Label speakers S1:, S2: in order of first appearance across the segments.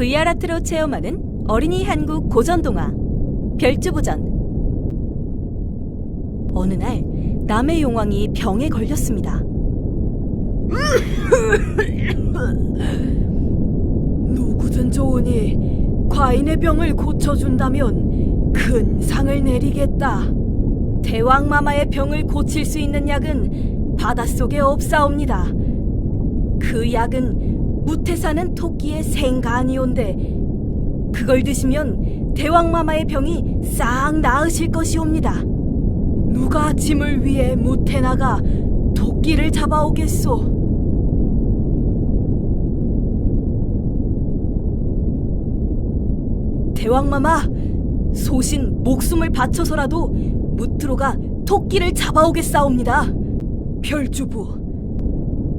S1: VR 아트로 체험하는 어린이 한국 고전 동화 별주부전 어느 날 남의 용왕이 병에 걸렸습니다.
S2: 누구든 좋으니 과인의 병을 고쳐준다면 큰 상을 내리겠다. 대왕 마마의 병을 고칠 수 있는 약은 바닷속에 없사옵니다. 그 약은 무태 사는 토끼의 생간이온데 그걸 드시면 대왕마마의 병이 싹 나으실 것이옵니다. 누가 짐을 위해 무태 나가 토끼를 잡아오겠소? 대왕마마, 소신 목숨을 바쳐서라도 무트로가 토끼를 잡아오겠사옵니다. 별주부,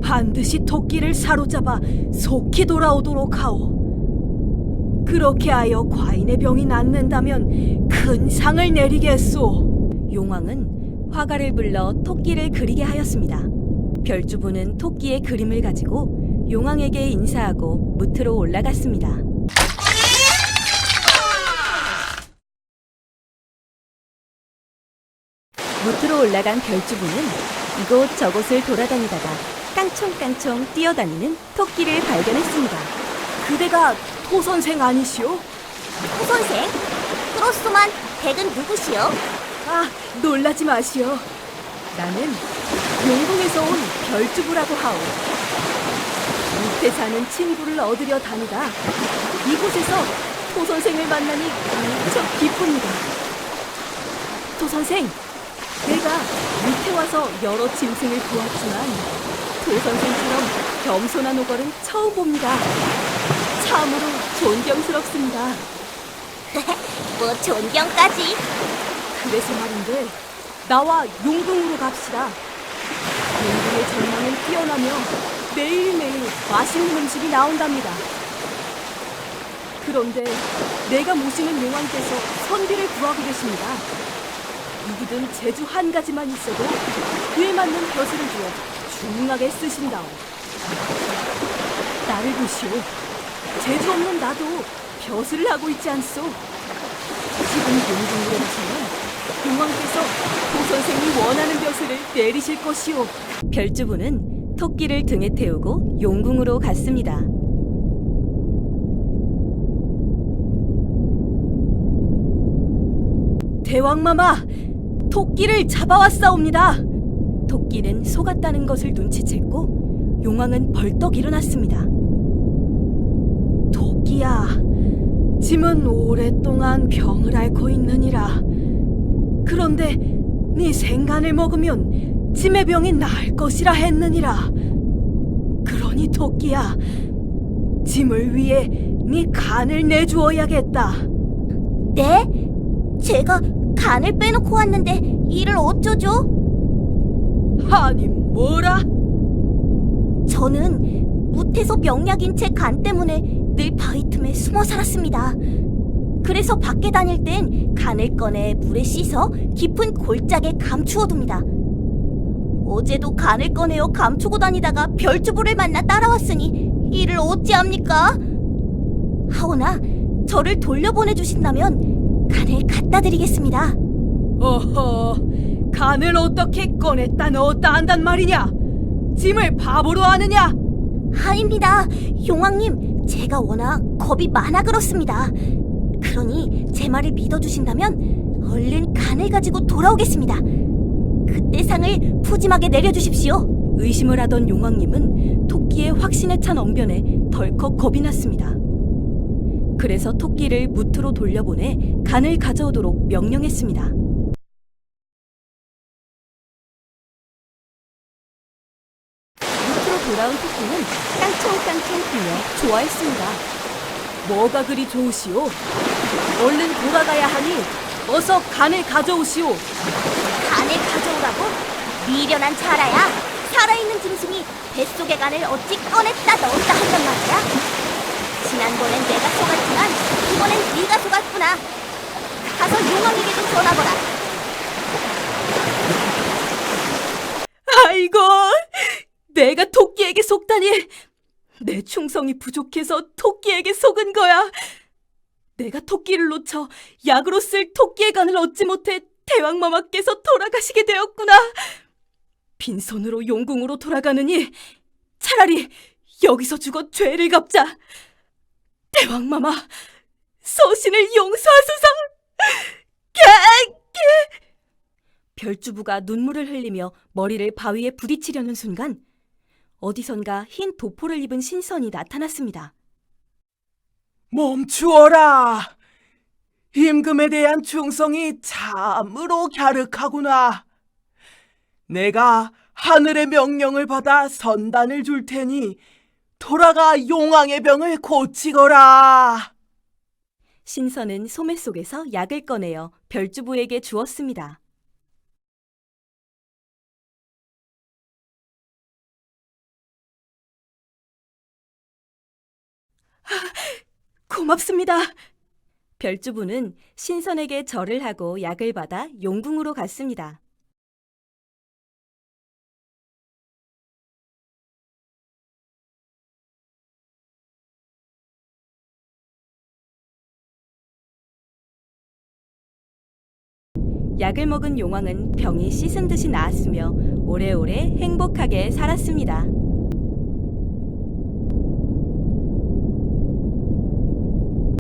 S2: 반드시 토끼를 사로잡아 속히 돌아오도록 하오. 그렇게 하여 과인의 병이 낫는다면 큰 상을 내리겠소.
S1: 용왕은 화가를 불러 토끼를 그리게 하였습니다. 별주부는 토끼의 그림을 가지고 용왕에게 인사하고 무트로 올라갔습니다. 무트로 올라간 별주부는 이곳저곳을 돌아다니다가 깡총깡총 뛰어다니는 토끼를 발견했습니다.
S2: 그대가 토 선생 아니시오?
S3: 호 선생, 크로스만 댁은 누구시오?
S2: 아, 놀라지 마시오. 나는 용궁에서 온 별주부라고 하오. 밑에 사는 친구를 얻으려 다니다 이곳에서 토 선생을 만나니 무척 기쁩니다. 토 선생, 내가 밑에 와서 여러 짐승을 보았지만 토 선생처럼 겸손한 오걸은 처음 봅니다. 참으로 존경스럽습니다.
S3: 뭐 존경까지?
S2: 그래서 말인데 나와 용궁으로 갑시다. 용궁의 전망은 뛰어나며 매일매일 맛있는 음식이 나온답니다. 그런데 내가 모시는 용왕께서 선비를 구하고 계십니다. 누구든 제주 한 가지만 있어도 그에 맞는 벼슬을 주어 중하게 쓰신다오. 나를 보시오. 제주 없는 나도 벼슬을 하고 있지 않소. 지금 가서는 용왕께서 고 선생이 원하는 벼슬을 내리실 것이오.
S1: 별주부는 토끼를 등에 태우고 용궁으로 갔습니다.
S2: 대왕마마, 토끼를 잡아왔사옵니다.
S1: 토끼는 속았다는 것을 눈치챘고 용왕은 벌떡 일어났습니다.
S2: 토끼야, 짐은 오랫동안 병을 앓고 있느니라. 그런데 네 생간을 먹으면 짐의 병이 나을 것이라 했느니라. 그러니 토끼야, 짐을 위해 네 간을 내주어야겠다.
S3: 네? 제가 간을 빼놓고 왔는데 이를 어쩌죠?
S2: 아니 뭐라?
S3: 저는 무태소 명약인 제 간 때문에 늘 바위 틈에 숨어 살았습니다. 그래서 밖에 다닐 땐 간을 꺼내 물에 씻어 깊은 골짜기에 감추어둡니다. 어제도 간을 꺼내어 감추고 다니다가 별주부를 만나 따라왔으니 이를 어찌합니까? 하오나 저를 돌려보내 주신다면 간을 갖다 드리겠습니다.
S2: 어허, 간을 어떻게 꺼냈다 넣었다 한단 말이냐? 짐을 바보로 하느냐?
S3: 아닙니다. 용왕님, 제가 워낙 겁이 많아 그렇습니다. 그러니 제 말을 믿어주신다면 얼른 간을 가지고 돌아오겠습니다. 그때 상을 푸짐하게 내려주십시오.
S1: 의심을 하던 용왕님은 토끼의 확신에 찬 언변에 덜컥 겁이 났습니다. 그래서 토끼를 무트로 돌려보내 간을 가져오도록 명령했습니다. 돌아온 토끼는 깡총깡총 뛰며 좋아했습니다.
S2: 뭐가 그리 좋으시오? 얼른 돌아가야 하니 어서 간을 가져오시오.
S3: 간을 가져오라고? 미련한 자라야. 살아있는 짐승이 뱃속의 간을 어찌 꺼냈다 넣었다 한단 말이야. 지난번엔 내가 속았지만 이번엔 네가 속았구나. 가서 용왕에게 좀 전하거라.
S2: 아이고, 내가 토끼에게 속다니 내 충성이 부족해서 토끼에게 속은 거야. 내가 토끼를 놓쳐 약으로 쓸 토끼의 간을 얻지 못해 대왕마마께서 돌아가시게 되었구나. 빈손으로 용궁으로 돌아가느니 차라리 여기서 죽어 죄를 갚자. 대왕마마, 서신을 용서하소서.
S1: 별주부가 눈물을 흘리며 머리를 바위에 부딪히려는 순간 어디선가 흰 도포를 입은 신선이 나타났습니다.
S4: 멈추어라! 임금에 대한 충성이 참으로 갸륵하구나. 내가 하늘의 명령을 받아 선단을 줄 테니 돌아가 용왕의 병을 고치거라.
S1: 신선은 소매 속에서 약을 꺼내어 별주부에게 주었습니다.
S2: 고맙습니다.
S1: 별주부는 신선에게 절을 하고 약을 받아 용궁으로 갔습니다. 약을 먹은 용왕은 병이 씻은 듯이 나았으며 오래오래 행복하게 살았습니다.